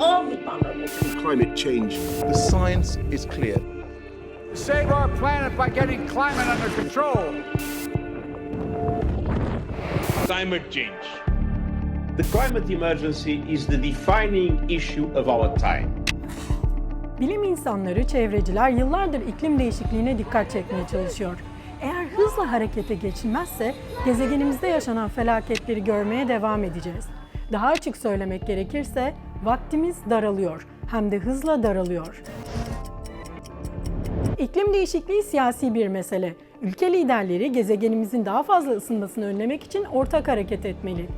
all the vulnerable. climate change. The science is clear. Save our planet by getting climate under control. climate change. The climate emergency is the defining issue of our time. Bilim insanları, çevreciler yıllardır iklim değişikliğine dikkat çekmeye çalışıyor. Eğer hızla harekete geçilmezse gezegenimizde yaşanan felaketleri görmeye devam edeceğiz. Daha açık söylemek gerekirse vaktimiz daralıyor. Hem de hızla daralıyor. İklim değişikliği siyasi bir mesele. Ülke liderleri gezegenimizin daha fazla ısınmasını önlemek için ortak hareket etmeli.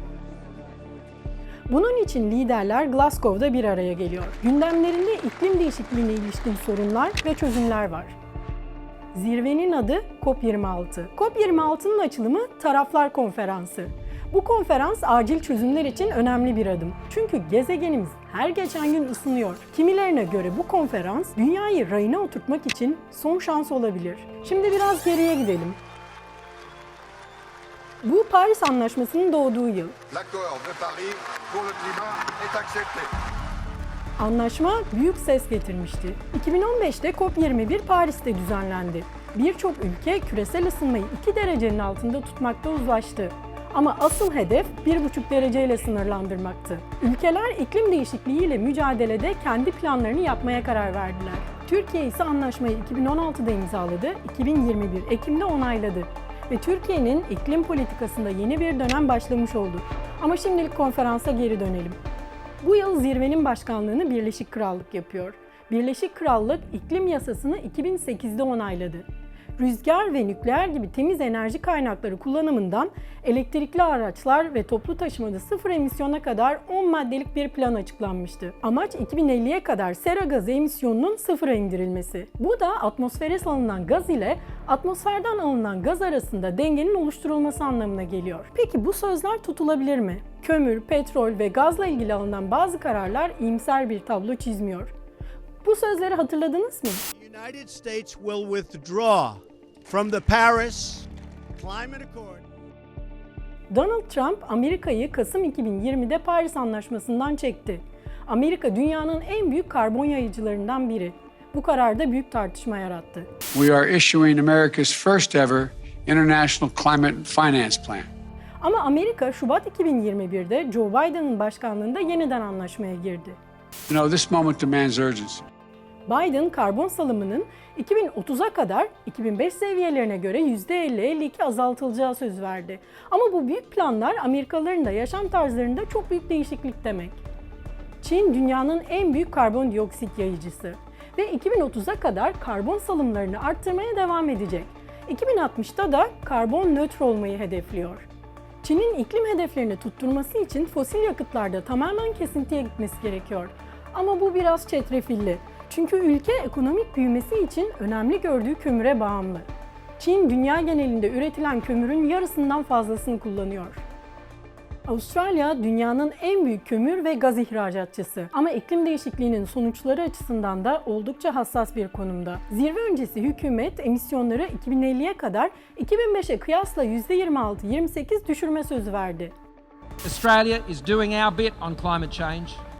Bunun için liderler Glasgow'da bir araya geliyor. Gündemlerinde iklim değişikliğine ilişkin sorunlar ve çözümler var. Zirvenin adı COP26. COP26'nın açılımı Taraflar Konferansı. Bu konferans acil çözümler için önemli bir adım. Çünkü gezegenimiz her geçen gün ısınıyor. Kimilerine göre bu konferans dünyayı rayına oturtmak için son şans olabilir. Şimdi biraz geriye gidelim. Bu Paris Anlaşması'nın doğduğu yıl. Anlaşma büyük ses getirmişti. 2015'te COP21 Paris'te düzenlendi. Birçok ülke küresel ısınmayı 2 derecenin altında tutmakta uzlaştı. Ama asıl hedef 1,5 dereceyle sınırlandırmaktı. Ülkeler iklim değişikliğiyle mücadelede kendi planlarını yapmaya karar verdiler. Türkiye ise anlaşmayı 2016'da imzaladı, 2021 Ekim'de onayladı ve Türkiye'nin iklim politikasında yeni bir dönem başlamış oldu. Ama şimdilik konferansa geri dönelim. Bu yıl zirvenin başkanlığını Birleşik Krallık yapıyor. Birleşik Krallık iklim yasasını 2008'de onayladı. Rüzgar ve nükleer gibi temiz enerji kaynakları kullanımından elektrikli araçlar ve toplu taşımada sıfır emisyona kadar 10 maddelik bir plan açıklanmıştı. Amaç 2050'ye kadar sera gazı emisyonunun sıfıra indirilmesi. Bu da atmosfere salınan gaz ile atmosferden alınan gaz arasında dengenin oluşturulması anlamına geliyor. Peki bu sözler tutulabilir mi? Kömür, petrol ve gazla ilgili alınan bazı kararlar iyimser bir tablo çizmiyor. Bu sözleri hatırladınız mı? The United States will withdraw from the Paris Climate Accord. Donald Trump Amerika'yı Kasım 2020'de Paris Anlaşması'ndan çekti. Amerika dünyanın en büyük karbon yayıcılarından biri. Bu karar da büyük tartışma yarattı. We are issuing America's first ever International Climate Finance Plan. Ama Amerika Şubat 2021'de Joe Biden'ın başkanlığında yeniden anlaşmaya girdi. You know, this moment demands urgency. Biden karbon salımının 2030'a kadar 2005 seviyelerine göre %50-52 azaltılacağı söz verdi. Ama bu büyük planlar Amerikalıların da yaşam tarzlarında çok büyük değişiklik demek. Çin dünyanın en büyük karbondioksit yayıcısı ve 2030'a kadar karbon salımlarını arttırmaya devam edecek. 2060'ta da karbon nötr olmayı hedefliyor. Çin'in iklim hedeflerini tutturması için fosil yakıtlarda tamamen kesintiye gitmesi gerekiyor. Ama bu biraz çetrefilli. Çünkü ülke ekonomik büyümesi için önemli gördüğü kömüre bağımlı. Çin dünya genelinde üretilen kömürün yarısından fazlasını kullanıyor. Avustralya dünyanın en büyük kömür ve gaz ihracatçısı. Ama iklim değişikliğinin sonuçları açısından da oldukça hassas bir konumda. Zirve öncesi hükümet emisyonları 2050'ye kadar 2005'e kıyasla %26-28 düşürme sözü verdi. Australia is doing our bit on climate change.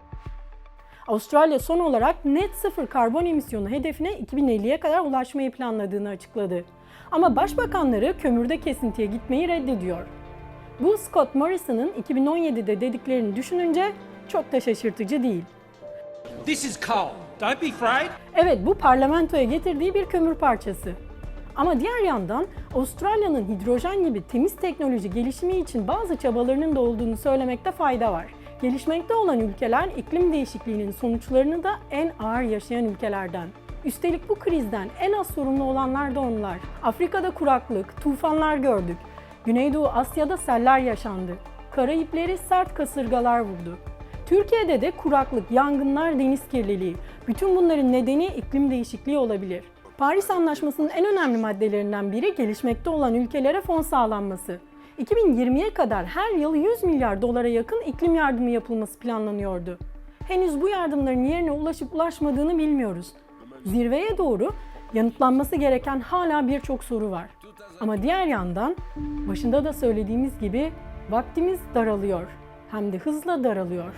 Avustralya son olarak net sıfır karbon emisyonu hedefine 2050'ye kadar ulaşmayı planladığını açıkladı. Ama başbakanları kömürde kesintiye gitmeyi reddediyor. Bu Scott Morrison'ın 2017'de dediklerini düşününce çok da şaşırtıcı değil. This is coal. Don't be afraid. Evet bu parlamentoya getirdiği bir kömür parçası. Ama diğer yandan Avustralya'nın hidrojen gibi temiz teknoloji gelişimi için bazı çabalarının da olduğunu söylemekte fayda var. Gelişmekte olan ülkeler iklim değişikliğinin sonuçlarını da en ağır yaşayan ülkelerden. Üstelik bu krizden en az sorumlu olanlar da onlar. Afrika'da kuraklık, tufanlar gördük. Güneydoğu Asya'da seller yaşandı. Karayipleri sert kasırgalar vurdu. Türkiye'de de kuraklık, yangınlar, deniz kirliliği. Bütün bunların nedeni iklim değişikliği olabilir. Paris Anlaşması'nın en önemli maddelerinden biri gelişmekte olan ülkelere fon sağlanması. 2020'ye kadar her yıl 100 milyar dolara yakın iklim yardımı yapılması planlanıyordu. Henüz bu yardımların yerine ulaşıp ulaşmadığını bilmiyoruz. Zirveye doğru yanıtlanması gereken hala birçok soru var. Ama diğer yandan başında da söylediğimiz gibi vaktimiz daralıyor. Hem de hızla daralıyor.